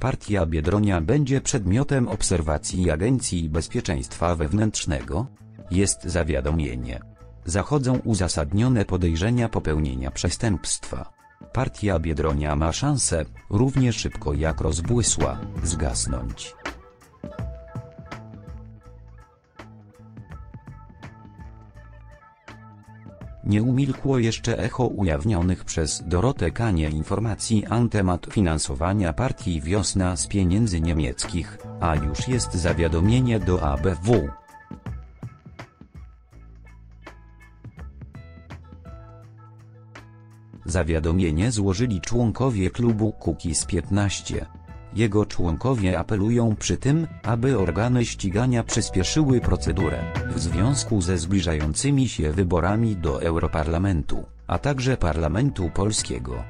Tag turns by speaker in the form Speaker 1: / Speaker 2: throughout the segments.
Speaker 1: Partia Biedronia będzie przedmiotem obserwacji Agencji Bezpieczeństwa Wewnętrznego? Jest zawiadomienie. Zachodzą uzasadnione podejrzenia popełnienia przestępstwa. Partia Biedronia ma szansę, równie szybko jak rozbłysła, zgasnąć. Nie umilkło jeszcze echo ujawnionych przez Dorotę Kanie informacji na temat finansowania partii Wiosna z pieniędzy niemieckich, a już jest zawiadomienie do ABW. Zawiadomienie złożyli członkowie klubu Kukiz 15. Jego członkowie apelują przy tym, aby organy ścigania przyspieszyły procedurę, w związku ze zbliżającymi się wyborami do Europarlamentu, a także Parlamentu Polskiego.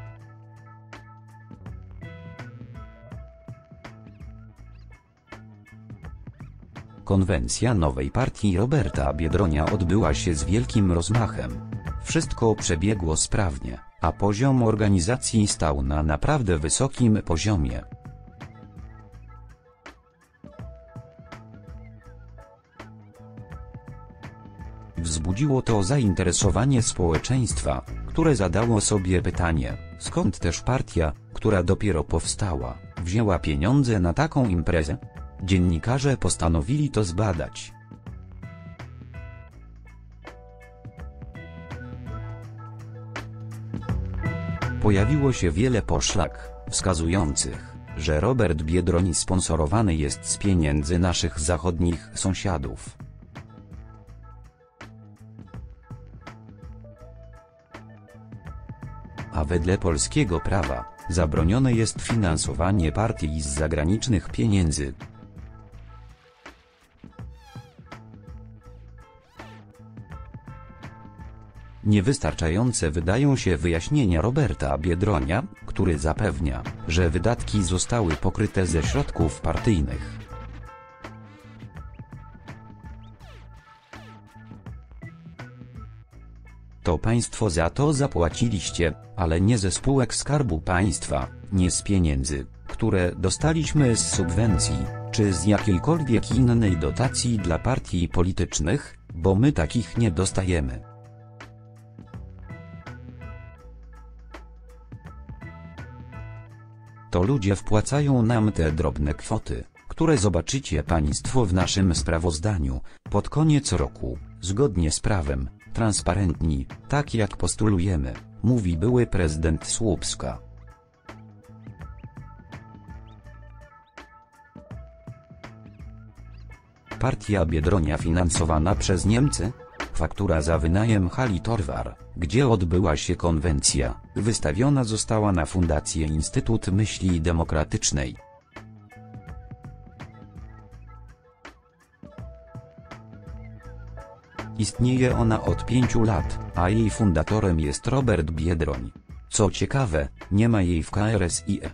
Speaker 1: Konwencja nowej partii Roberta Biedronia odbyła się z wielkim rozmachem. Wszystko przebiegło sprawnie, a poziom organizacji stał na naprawdę wysokim poziomie. Wzbudziło to zainteresowanie społeczeństwa, które zadało sobie pytanie, skąd też partia, która dopiero powstała, wzięła pieniądze na taką imprezę? Dziennikarze postanowili to zbadać. Pojawiło się wiele poszlak, wskazujących, że Robert Biedroń sponsorowany jest z pieniędzy naszych zachodnich sąsiadów. A wedle polskiego prawa, zabronione jest finansowanie partii z zagranicznych pieniędzy. Niewystarczające wydają się wyjaśnienia Roberta Biedronia, który zapewnia, że wydatki zostały pokryte ze środków partyjnych. To państwo za to zapłaciliście, ale nie ze spółek Skarbu Państwa, nie z pieniędzy, które dostaliśmy z subwencji, czy z jakiejkolwiek innej dotacji dla partii politycznych, bo my takich nie dostajemy. To ludzie wpłacają nam te drobne kwoty, które zobaczycie Państwo w naszym sprawozdaniu, pod koniec roku, zgodnie z prawem, transparentni, tak jak postulujemy, mówi były prezydent Słupska. Partia Biedronia finansowana przez Niemcy? Faktura za wynajem hali Torwar, gdzie odbyła się konwencja, wystawiona została na Fundację Instytut Myśli Demokratycznej. Istnieje ona od pięciu lat, a jej fundatorem jest Robert Biedroń. Co ciekawe, nie ma jej w KRSIE.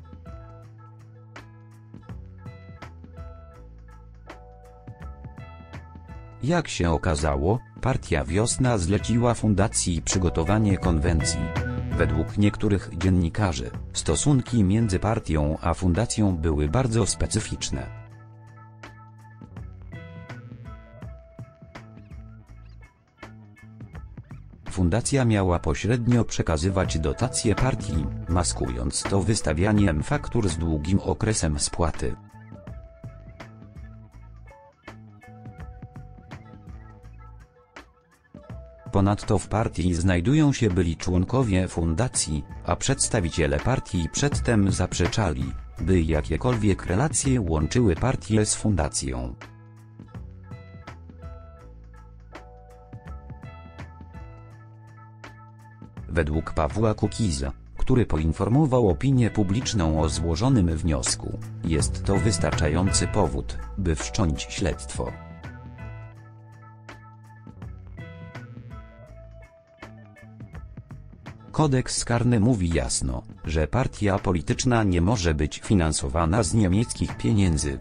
Speaker 1: Jak się okazało, partia Wiosna zleciła fundacji przygotowanie konwencji. Według niektórych dziennikarzy, stosunki między partią a fundacją były bardzo specyficzne. Fundacja miała pośrednio przekazywać dotacje partii, maskując to wystawianiem faktur z długim okresem spłaty. Ponadto w partii znajdują się byli członkowie fundacji, a przedstawiciele partii przedtem zaprzeczali, by jakiekolwiek relacje łączyły partię z fundacją. Według Pawła Kukiza, który poinformował opinię publiczną o złożonym wniosku, jest to wystarczający powód, by wszcząć śledztwo. Kodeks karny mówi jasno, że partia polityczna nie może być finansowana z niemieckich pieniędzy,